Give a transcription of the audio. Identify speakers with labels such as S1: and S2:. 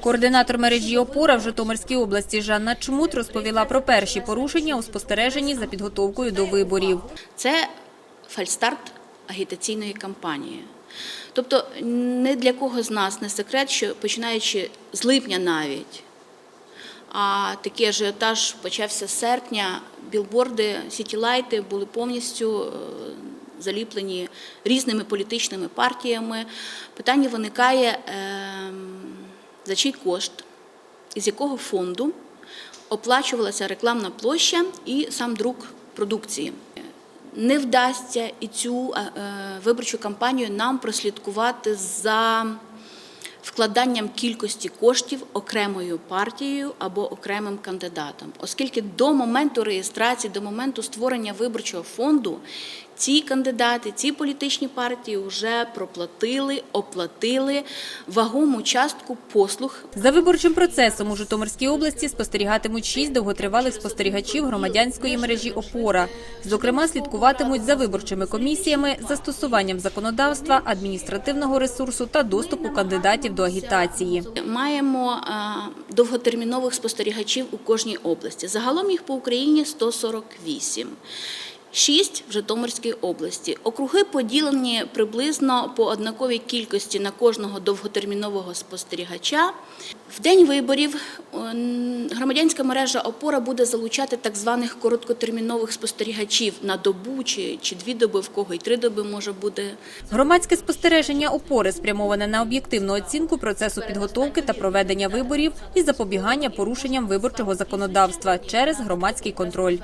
S1: Координатор мережі опора в Житомирській області Жанна Чмут розповіла про перші порушення у спостереженні за підготовкою до виборів.
S2: Це фальстарт агітаційної кампанії. Тобто не для кого з нас не секрет, що починаючи з липня навіть, а такий ажіотаж почався з серпня, білборди, сітілайти були повністю е, заліплені різними політичними партіями. Питання виникає, ем, за чий кошт, із якого фонду оплачувалася рекламна площа і сам друк продукції. Не вдасться і цю е, виборчу кампанію нам прослідкувати за вкладанням кількості коштів окремою партією або окремим кандидатом, оскільки до моменту реєстрації, до моменту створення виборчого фонду ці кандидати, ці політичні партії вже проплатили, оплатили вагому частку послуг
S1: За виборчим процесом у Житомирській області спостерігатимуть шість довготривалих спостерігачів громадянської мережі опора. Зокрема, слідкуватимуть за виборчими комісіями, застосуванням законодавства, адміністративного ресурсу та доступу кандидатів до агітації.
S2: Маємо е, довготермінових спостерігачів у кожній області. Загалом їх по Україні 148. Шість в Житомирській області. Округи поділені приблизно по однаковій кількості на кожного довготермінового спостерігача. В день виборів громадянська мережа опора буде залучати так званих короткотермінових спостерігачів на добу чи, чи дві доби, в кого й три доби може буде
S1: Громадське спостереження опори спрямоване на об'єктивну оцінку процесу підготовки та проведення виборів і запобігання порушенням виборчого законодавства через громадський контроль.